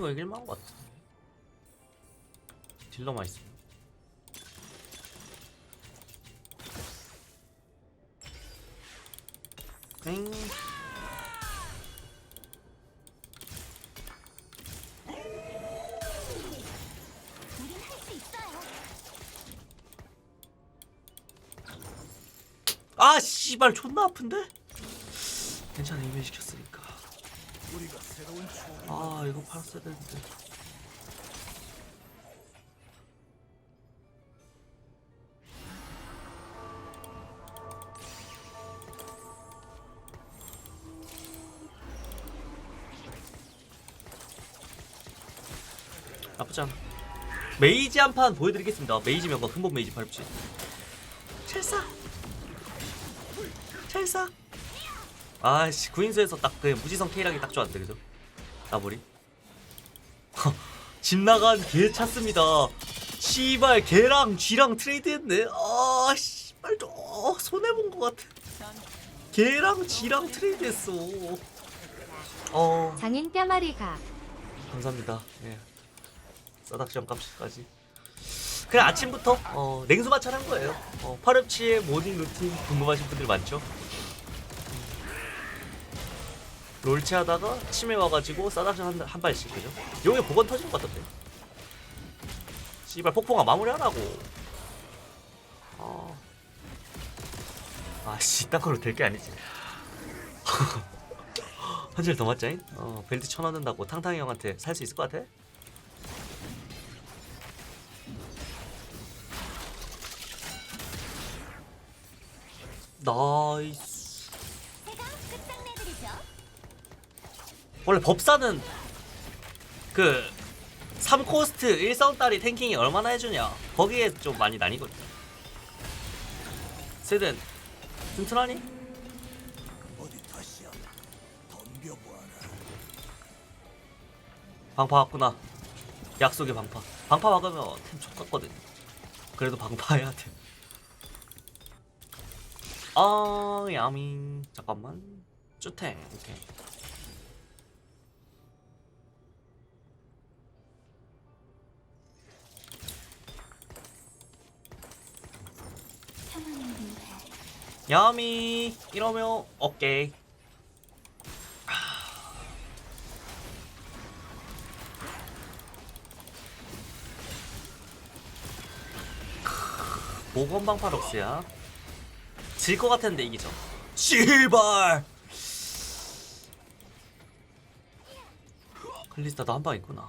어 이거 이길만 한 것 같아 딜러만 있어 땡. 아 씨발 존나 아픈데? 괜찮아 이메 시켰으니까 아 이거 팔았어야 되는데. 나쁘지 않아. 메이지 한 판 보여드리겠습니다. 메이지 명과 근본 메이지 발붙이 찰싹 찰싹 아씨 구인수에서 딱 그 무지성 K락이 딱 좋았는데 그죠? 나버리? 집 나간 개 찼습니다. 씨발 개랑 쥐랑 트레이드했네. 아 씨발 또 어, 손해본 것 같아. 개랑 쥐랑 트레이드했어. 어. 장인 뼈마리가. 감사합니다. 예. 싸닥시험 값까지. 그냥 아침부터 어, 냉수 마찰한 거예요. 어, 파르치의 모닝 루틴 궁금하신 분들 많죠 롤체 하다가 치매 와가지고 싸닥션 한, 한 발씩 그죠? 요게 복원 터지는 것 같던데 씨발 폭풍아 마무리하라고 아 아씨 딴 걸로 될 게 아니지 한줄 더 맞자잉? 어 벨트 쳐넣는다고 탕탕이 형한테 살 수 있을 것 같아? 나이스 원래 법사는 그 3코스트 1성딸이 탱킹이 얼마나 해주냐. 거기에 좀 많이 나뉘거든. 세든 튼튼하니? 방파 왔구나. 약속의 방파. 방파 막으면 템 촉같거든. 그래도 방파 해야 돼. 아, 야밍. 잠깐만. 쭈탱. 오케이 야미 이러면 오케이 모건방파럭스야. 질 것 같았는데 이기죠. 씨발! 클리스타도 한방 있구나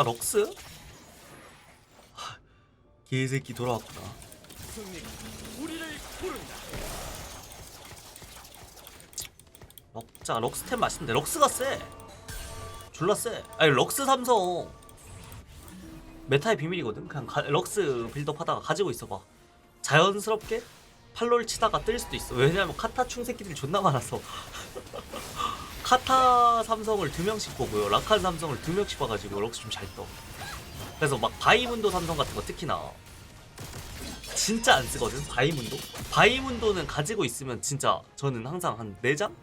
아 럭스? 하, 개새끼 돌아왔구나. 럭자 럭스템 맛있는데. 럭스가 세 졸라 세 아니 럭스 삼성. 메타의 비밀이거든? 그냥 가- 럭스 빌드업 하다가 가지고 있어봐. 자연스럽게 팔롤 치다가 뜰 수도 있어. 왜냐면 카타 충 새끼들이 존나 많아서 카타 삼성을 두 명씩 보고요 라칸 삼성을 두 명씩 봐가지고 럭스 좀 잘 떠 그래서 막 바이문도 삼성 같은 거 특히나 진짜 안 쓰거든 바이문도 바이문도는 가지고 있으면 진짜 저는 항상 한 4장?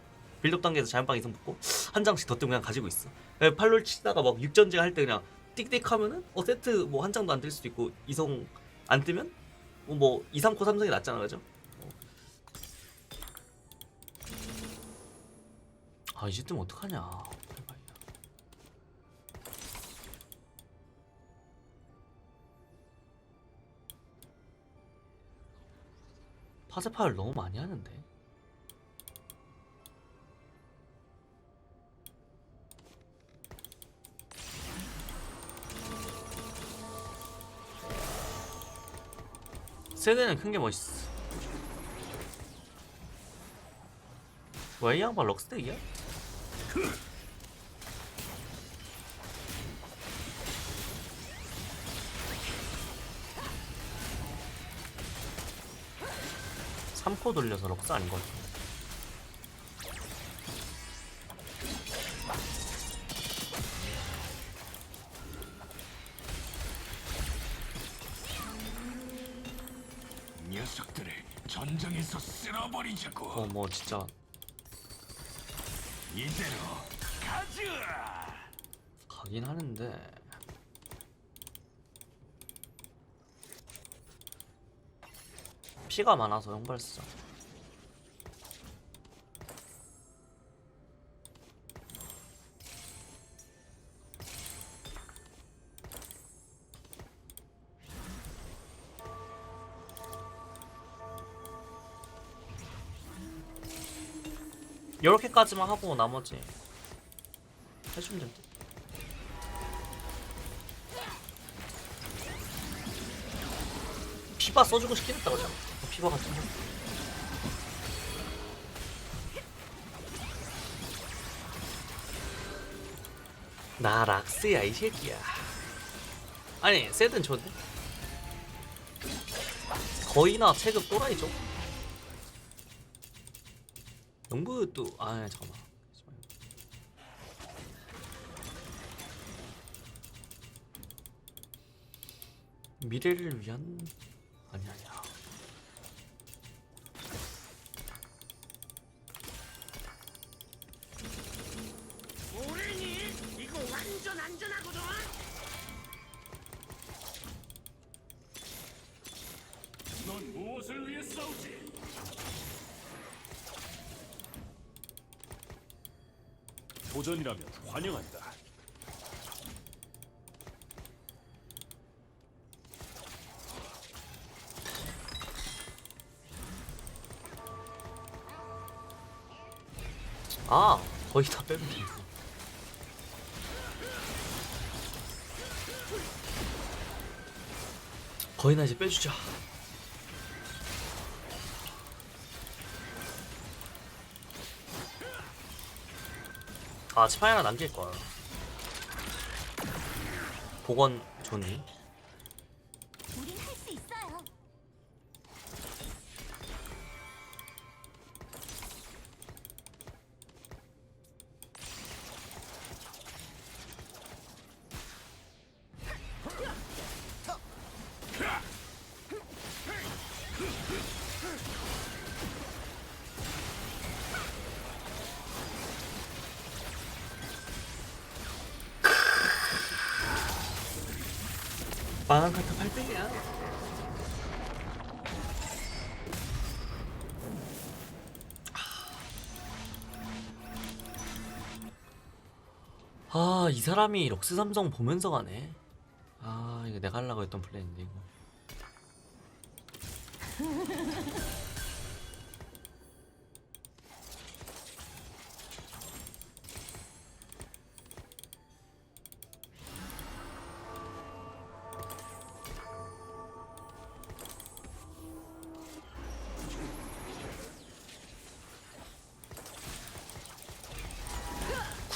빌드업 단계에서 자연방 이상 붙고 한 장씩 더 뜨면 그냥 가지고 있어 예, 팔롤 치다가 막 6전제 할때 그냥 띡띡 하면은 어 세트 뭐 한 장도 안뜰 수도 있고 이성 안 뜨면 뭐, 뭐 2, 3코 삼성이 낫잖아 그죠? 아 이제 뜨면 어떡하냐. 파세파를 너무 많이 하는데 세대는 큰 게 멋있어 왜이 양반 럭스덱이야? 3포 돌려서 럭스 아닌거 같아 어, 뭐 진짜 이대로 가자. 가긴 하는데 피가 많아서 쓰 요렇게까지만 하고 나머지 해주면 될 듯. 피바 써주고 싶긴 했다 어, 피바 같은 거? 나 락스야 이 새끼야. 아니 세든 좋네 거의나 체급 또라이죠 영부 또 아 잠깐만 미래를 위한 아니 아니야 우리니 이거 완전 안전하거든. 넌 무엇을 위해 싸우지? 도전이라면 환영한다. 아 거의 다돼 거의 나 이제 빼주자 아 치파이 하나 남길걸 복원 좋니? 만한 카타 800이야 아, 이 사람이 럭스 삼성 보면서 가네. 아, 이거 내가 하려고 했던 플랜인데, 이거.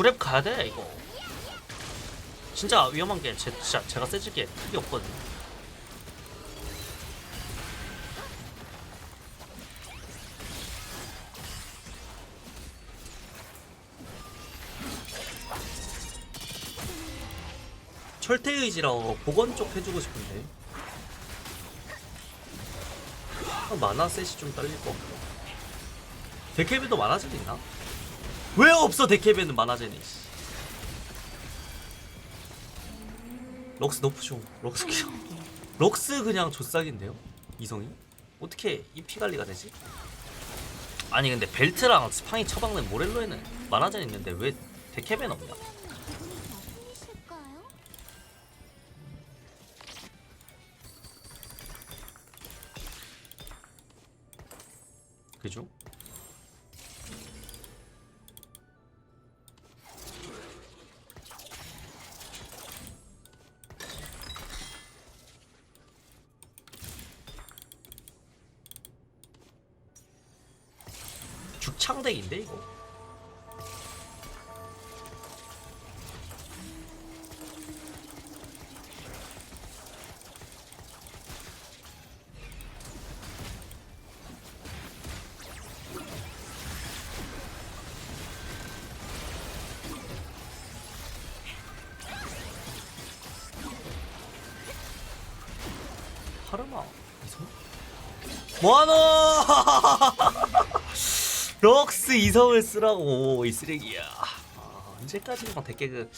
구랩 가야 돼, 이거. 진짜 위험한 게, 제, 진짜 제가 세질 게 크게 없거든. 철퇴의지라고 복원 쪽 해주고 싶은데. 아, 만화 셋이 좀 딸릴 것 같고. 데케비도 많아질 있나? 왜 없어 데케비는 만화제니? 씨. 럭스 너프죠. 럭스 그냥 럭스 그냥 조싹인데요. 이성이 어떻게 이 피 관리가 되지? 아니 근데 벨트랑 스팡이 처박는 모렐로에는 만화제 있는데 왜 데케벤 없냐? 그죠? 창덱인데 이거 하르마 이성? 뭐하노 럭스 이성을 쓰라고 이 쓰레기야 아, 언제까지 막 대깨그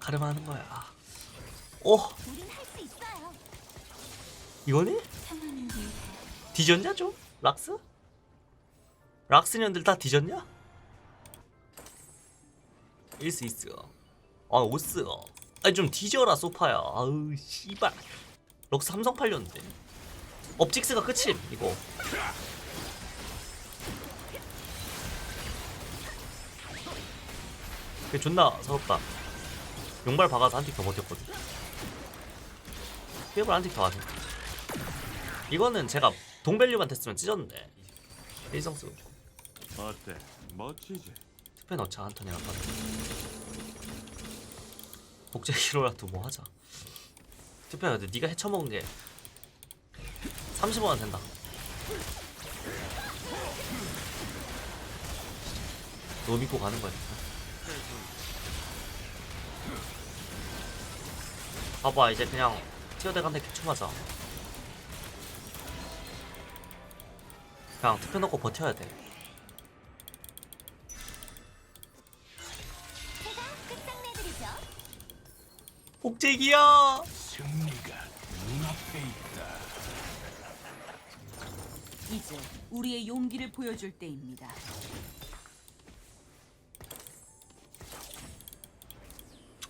가름하는 거야 오. 이거니? 뒤졌냐 좀? 락스? 락스년들 다 뒤졌냐? 일스 있어 아 오스 아니 좀 뒤져라 소파야 아우 씨발 럭스 삼성 팔렸는데 업직스가 끝임 이거 그게 존나 서럽다. 용발 박아서 한 틱 더 버텼거든. 피해볼 한틱 더 하죠 이거는 제가 동밸류만 됐으면 찢었는데. 일성 쓰고. 어때? 멋지지? 스페 넣자 한 턴이나 빠져 복제 히로라도 뭐 하자. 투표야 근데 네가 헤쳐먹은 게 30원은 된다. 너 믿고 가는 거야 봐봐 이제 그냥 티어덱한테 개춤하자 그냥 투표 넣고 버텨야 돼. 복제기야 승리가 눈앞에 있다. 이제 우리의 용기를 보여줄 때입니다.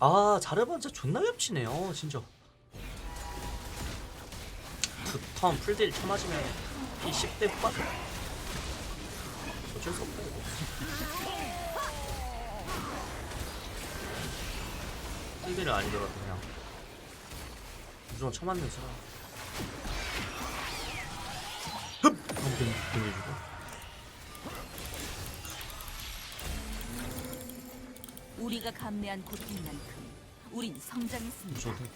아 자르반자 존나 겹치네요 진짜. 그턴 풀딜 쳐맞으면 이 10대 후반 어쩔 수 없다 이거 풀딜은 아니더라도 그냥. 무조건 쳐맞는 수라 흡! 한번 던져주고 우리가 감내한 고통만큼 우린 성장했습니다. 무조건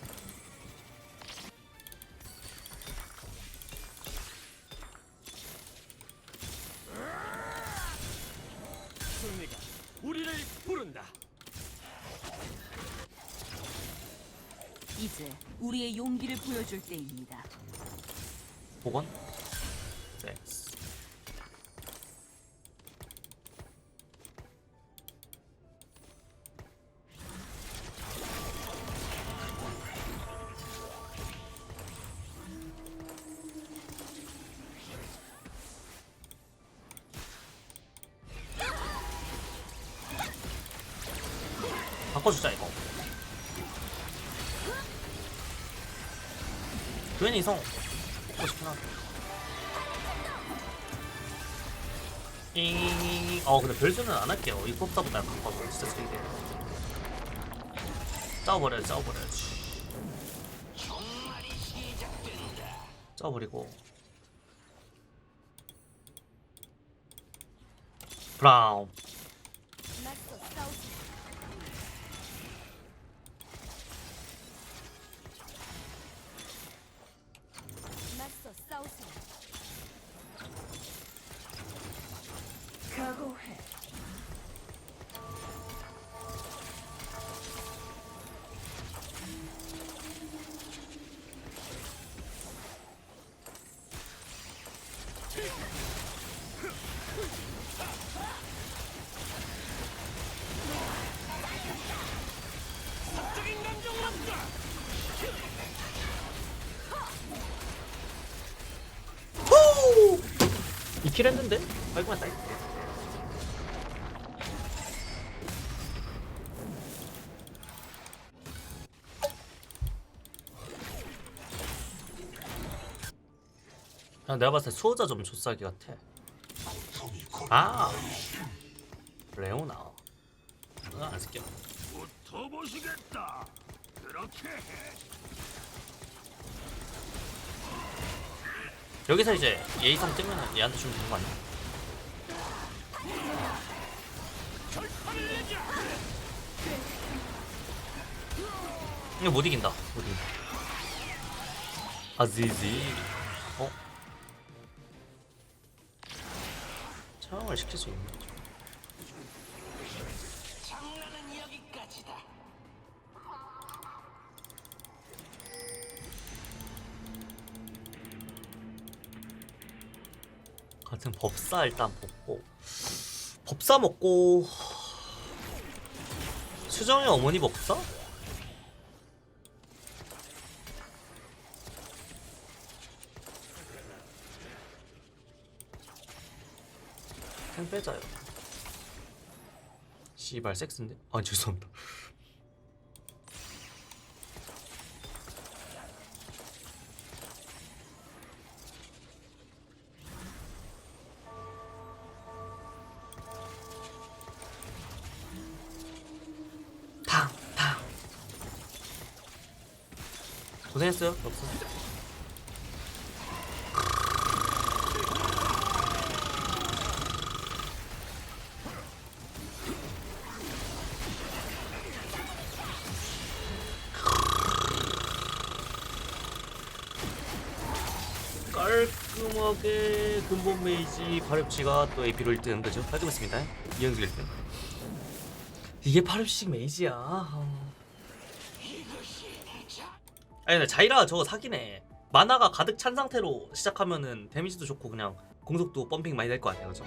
승리가 우리를 부른다. 이제 우리의 용기를 보여줄 때입니다. 복원 섹 바꿔주자 이거 괜히 이성 먹고 싶긴 하다 잉. 어 근데 별수는 안 할게요. 이 뽑다보다 약간 가서 진짜 세게. 짜버려야지, 짜버려야지. 짜버리고. 브라운. 킬 했는데? 아이고 맞다. 그냥 내가 봤을 때 수호자 좀 조싸기 같아. 아, 레오나. 응, 안 쓸게. 해. 여기서 이제 예의상 뜨면 얘한테 주면 되는 거 아니야? 이거 못 이긴다. 못 이긴다. 아지지. 어? 상황을 시킬 수 있네. 같은 법사 일단 먹고 법사 먹고 수정의 어머니 법사? 생 빼자요 씨발 섹스인데? 아 죄송합니다 고생했어요 없어 깔끔하게 근본 메이지 파렵치가 또 AP로 1등 그죠? 깔끔했습니다 이연수 1등 이게 파렵식 메이지야 어. 아니 근데 자이라 저거 사기네 마나가 가득 찬 상태로 시작하면은 데미지도 좋고 그냥 공속도 펌핑 많이 될 거 아니에요 그죠?